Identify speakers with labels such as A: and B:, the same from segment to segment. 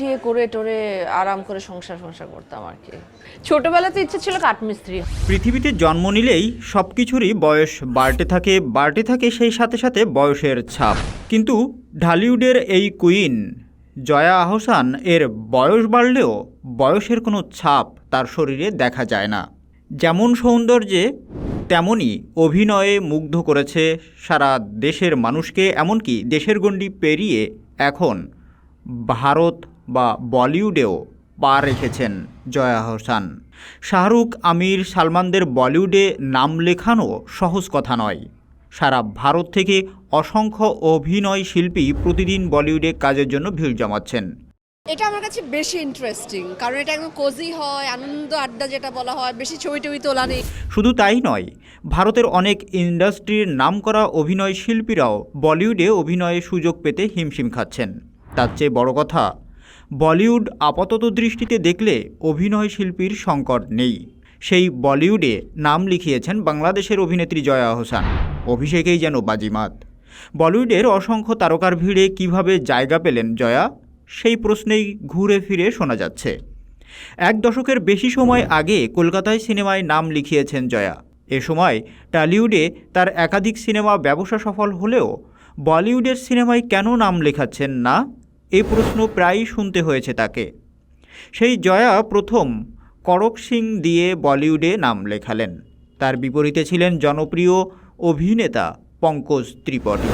A: টিয়ে করে টোরে আরাম করে সংসার সংসার করতাম আর কি। ছোটবেলাতে ইচ্ছে ছিল কাঠমিস্ত্রি।
B: পৃথিবীতে জন্ম নিলেই সব কিছুরই বয়স বাড়তে থাকে বাড়তে থাকে সেই সাথে সাথে বয়সের ছাপ। কিন্তু ঢালিউডের এই কুইন, জয়া আহসান, এর বয়স বাড়লেও বয়সের কোনো ছাপ তার শরীরে দেখা যায় না। যেমন সৌন্দর্যে তেমনই অভিনয়ে মুগ্ধ করেছে সারা দেশের মানুষকে, এমনকি দেশের গণ্ডি পেরিয়ে এখন ভারত বা বলিউডেও পা রেখেছেন জয়া হোসান। শাহরুখ আমির সালমানদের বলিউডে নাম লেখানো সহজ কথা নয়। সারা ভারত থেকে অসংখ্য অভিনয় শিল্পী প্রতিদিন বলিউডে কাজের জন্য ভিড় জমাচ্ছেন।
C: এটা আমার কাছে বেশি ইন্টারেস্টিং কারণ এটা একদম কোজি হয় আনন্দ আড্ডা যেটা বলা হয় বেশি ছবি টবি তোলা নেই।
B: শুধু তাই নয় ভারতের অনেক ইন্ডাস্ট্রির নাম করা অভিনয় শিল্পীরাও বলিউডে অভিনয়ের সুযোগ পেতে হিমশিম খাচ্ছেন। তার চেয়ে বড় কথা বলিউড আপাতত দৃষ্টিতে দেখলে অভিনয় শিল্পীর সংকট নেই। সেই বলিউডে নাম লিখিয়েছেন বাংলাদেশের অভিনেত্রী জয়া হোসান। অভিষেকেই যেন বাজিমাত। বলিউডের অসংখ্য তারকার ভিড়ে কীভাবে জায়গা পেলেন জয়া? সেই প্রশ্নেই ঘুরে ফিরে শোনা যাচ্ছে। এক দশকের বেশি সময় আগে কলকাতায় সিনেমায় নাম লিখিয়েছেন জয়া। এ সময় টালিউডে তার একাধিক সিনেমা ব্যবসা সফল হলেও বলিউডের সিনেমায় কেন নাম লেখাচ্ছেন না? এই প্রশ্ন প্রায়ই শুনতে হয়েছে তাকে। সেই জয়া প্রথম করক সিং দিয়ে বলিউডে নাম লেখালেন। তার বিপরীতে ছিলেন জনপ্রিয় অভিনেতা পঙ্কজ ত্রিপাঠী।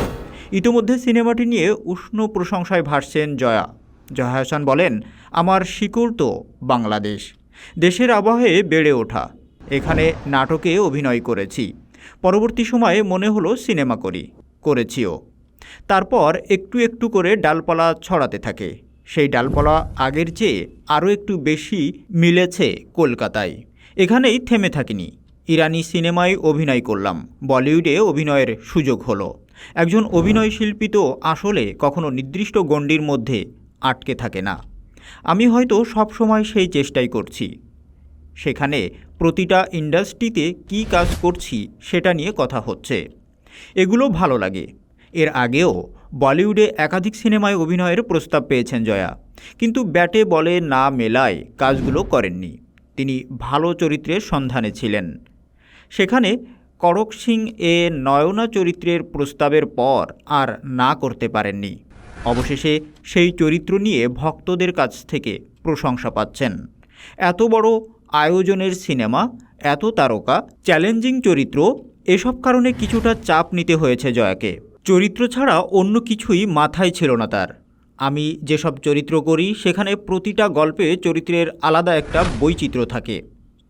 B: ইতিমধ্যে সিনেমাটি নিয়ে উষ্ণ প্রশংসায় ভাসছেন জয়া। জয়া হাসান বলেন, আমার শিকড় তো বাংলাদেশ। দেশের আবহে বেড়ে ওঠা। এখানে নাটকে অভিনয় করেছি। পরবর্তী সময়ে মনে হলো সিনেমা করি, করেছিও। তারপর একটু একটু করে ডালপালা ছড়াতে থাকে। সেই ডালপালা আগের চেয়ে আরও একটু বেশি মিলেছে কলকাতায়। এখানেই থেমে থাকিনি। ইরানি সিনেমায় অভিনয় করলাম। বলিউডে অভিনয়ের সুযোগ হলো। একজন অভিনয় শিল্পী তো আসলে কখনো নির্দিষ্ট গণ্ডির মধ্যে আটকে থাকে না। আমি হয়তো সব সময় সেই চেষ্টাই করছি। সেখানে প্রতিটা ইন্ডাস্ট্রিতে কী কাজ করছি সেটা নিয়ে কথা হচ্ছে। এগুলো ভালো লাগে। এর আগেও বলিউডে একাধিক সিনেমায় অভিনয়ের প্রস্তাব পেয়েছেন জয়া। কিন্তু ব্যাটে বলে না মেলায় কাজগুলো করেননি। তিনি ভালো চরিত্রের সন্ধানে ছিলেন। সেখানে করক সিং এ নয়না চরিত্রের প্রস্তাবের পর আর না করতে পারেননি। অবশেষে সেই চরিত্র নিয়ে ভক্তদের কাছ থেকে প্রশংসা পাচ্ছেন। এত বড় আয়োজনের সিনেমা, এত তারকা, চ্যালেঞ্জিং চরিত্র, এসব কারণে কিছুটা চাপ নিতে হয়েছে জয়াকে। চরিত্র ছাড়া অন্য কিছুই মাথায় ছিল না তার। আমি যেসব চরিত্র করি, সেখানে প্রতিটা গল্পে চরিত্রের আলাদা একটা বৈচিত্র্য থাকে।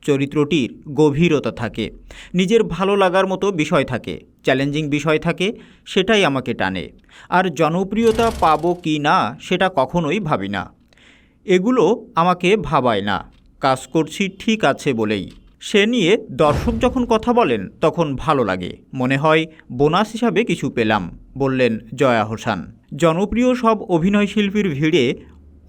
B: চরিত্রটির গভীরতা থাকে। নিজের ভালো লাগার মতো বিষয় থাকে। চ্যালেঞ্জিং বিষয় থাকে, সেটাই আমাকে টানে। আর জনপ্রিয়তা পাবো কি না, সেটা কখনোই ভাবি না। এগুলো আমাকে ভাবায় না। কাজ করছি ঠিক আছে বলেই। সে নিয়ে দর্শক যখন কথা বলেন, তখন ভালো লাগে। মনে হয়, বোনাস হিসাবে কিছু পেলাম, বললেন জয়া হোসান। জনপ্রিয় সব অভিনয় শিল্পীর ভিড়ে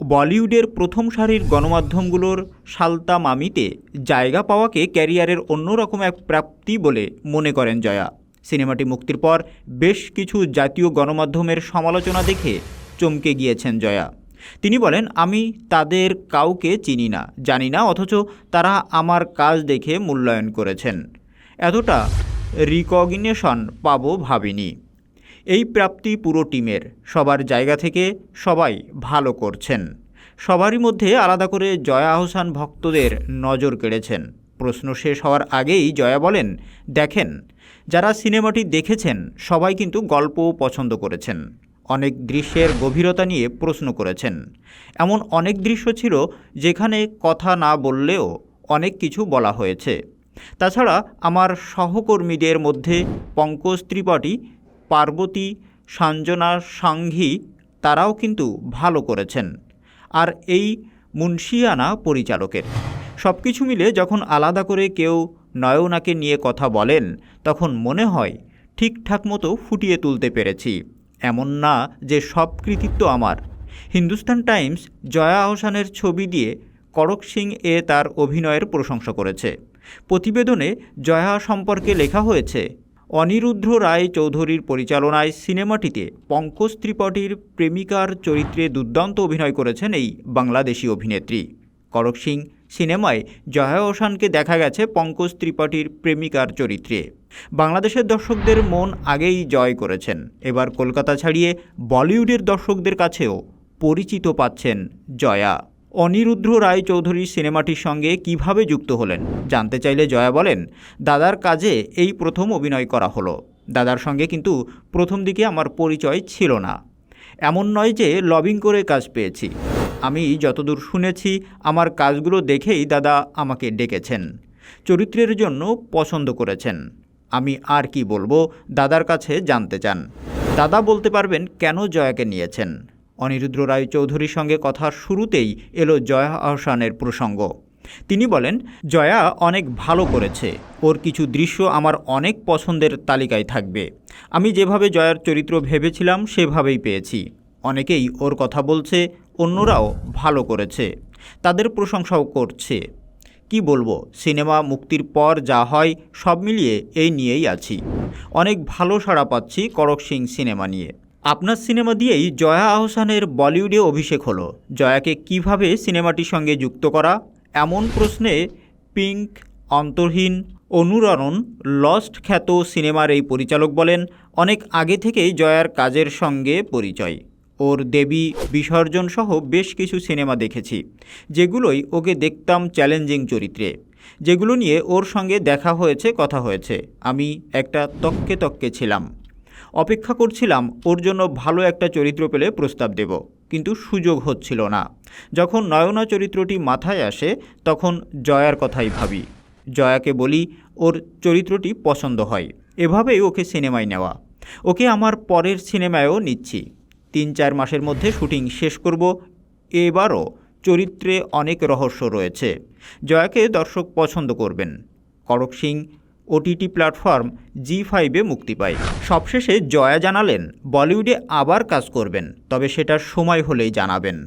B: বলিউডের প্রথম সারির গণমাধ্যমগুলোর সালতা মামিতে জায়গা পাওয়াকে ক্যারিয়ারের অন্যরকম এক প্রাপ্তি বলে মনে করেন জয়া। সিনেমাটি মুক্তির পর বেশ কিছু জাতীয় গণমাধ্যমের সমালোচনা দেখে চমকে গিয়েছেন জয়া। তিনি বলেন, আমি তাদের কাউকে চিনি না, জানি না, অথচ তারা আমার কাজ দেখে মূল্যায়ন করেছেন। এতটা রিকগনিশন পাবো ভাবিনি। এই প্রাপ্তি পুরো টিমের, সবার জায়গা থেকে সবাই ভালো করছেন। সবারই মধ্যে আলাদা করে জয়া আহসান ভক্তদের নজর কেড়েছেন। প্রশ্ন শেষ হওয়ার আগেই জয়া বলেন, দেখেন, যারা সিনেমাটি দেখেছেন, সবাই কিন্তু গল্প পছন্দ করেছেন। অনেক দৃশ্যের গভীরতা নিয়ে প্রশ্ন করেছেন। এমন অনেক দৃশ্য ছিল যেখানে কথা না বললেও অনেক কিছু বলা হয়েছে। তাছাড়া আমার সহকর্মীদের মধ্যে পঙ্কজ ত্রিপাঠী, পার্বতী, সাঞ্জনা সাংঘি তারাও কিন্তু ভালো করেছেন। আর এই মুন্সিয়ানা পরিচালকের। সব কিছু মিলে যখন আলাদা করে কেউ নয়নাকে নিয়ে কথা বলেন, তখন মনে হয় ঠিকঠাক মতো ফুটিয়ে তুলতে পেরেছি। এমন না যে সব কৃতিত্ব আমার। হিন্দুস্তান টাইমস জয়া আহসানের ছবি দিয়ে করক সিং এ তার অভিনয়ের প্রশংসা করেছে। প্রতিবেদনে জয়া সম্পর্কে লেখা হয়েছে, অনিরুদ্ধ রায় চৌধুরীর পরিচালনায় সিনেমাটিতে পঙ্কজ ত্রিপাঠীর প্রেমিকার চরিত্রে দুর্দান্ত অভিনয় করেছেন এই বাংলাদেশি অভিনেত্রী। করক সিং সিনেমায় জয়া ওসানকে দেখা গেছে পঙ্কজ ত্রিপাঠীর প্রেমিকার চরিত্রে। বাংলাদেশের দর্শকদের মন আগেই জয় করেছেন। এবার কলকাতা ছাড়িয়ে বলিউডের দর্শকদের কাছেও পরিচিত পাচ্ছেন জয়া। অনিরুদ্ধ রায় চৌধুরীর সিনেমাটির সঙ্গে কীভাবে যুক্ত হলেন? জানতে চাইলে জয়া বলেন, দাদার কাজে এই প্রথম অভিনয় করা হলো। দাদার সঙ্গে কিন্তু প্রথম দিকে আমার পরিচয় ছিল না। এমন নয় যে লবিং করে কাজ পেয়েছি। আমি যতদূর শুনেছি, আমার কাজগুলো দেখেই দাদা আমাকে ডেকেছেন। চরিত্রের জন্য পছন্দ করেছেন। আমি আর কি বলব, দাদার কাছে জানতে চান। দাদা বলতে পারবেন, কেন জয়াকে নিয়েছেন? অনিরুদ্র রায় চৌধুরীর সঙ্গে কথার শুরুতেই এলো জয়া আহসানের প্রসঙ্গ। তিনি বলেন, জয়া অনেক ভালো করেছে। ওর কিছু দৃশ্য আমার অনেক পছন্দের তালিকায় থাকবে। আমি যেভাবে জয়ার চরিত্র ভেবেছিলাম, সেভাবেই পেয়েছি। অনেকেই ওর কথা বলছে, অন্যরাও ভালো করেছে। তাদের প্রশংসাও করছে। কি বলব, সিনেমা মুক্তির পর যা হয় সব মিলিয়ে এই নিয়েই আছি। অনেক ভালো সাড়া পাচ্ছি করক সিং সিনেমা নিয়ে। আপনার সিনেমা দিয়েই জয়া আহসানের বলিউডে অভিষেক হলো। জয়াকে কীভাবে সিনেমাটির সঙ্গে যুক্ত করা? এমন প্রশ্নে পিঙ্ক অন্তর্হীন অনুরণন, লস্ট খ্যাত সিনেমার এই পরিচালক বলেন, অনেক আগে থেকেই জয়ার কাজের সঙ্গে পরিচয়। ওর দেবী বিসর্জন সহ বেশ কিছু সিনেমা দেখেছি, যেগুলোই ওকে দেখতাম চ্যালেঞ্জিং চরিত্রে। যেগুলো নিয়ে ওর সঙ্গে দেখা হয়েছে, কথা হয়েছে। আমি একটা তককে তককে ছিলাম। অপেক্ষা করছিলাম ওর জন্য ভালো একটা চরিত্র পেলে প্রস্তাব দেব, কিন্তু সুযোগ হচ্ছিল না। যখন নয়না চরিত্রটি মাথায় আসে, তখন জয়ার কথাই ভাবি। জয়াকে বলি, ওর চরিত্রটি পছন্দ হয়। এভাবেই ওকে সিনেমায় নেওয়া। ওকে আমার পরের সিনেমায়ও নিচ্ছি। তিন চার মাসের মধ্যে শুটিং শেষ করব। এবারও চরিত্রে অনেক রহস্য রয়েছে। জয়াকে দর্শক পছন্দ করবেন। Kadak Singh, OTT platform Zee ফাইভে মুক্তি পায়। সবশেষে জয়া জানালেন, বলিউডে আবার কাজ করবেন, তবে সেটার সময় হলেই জানাবেন।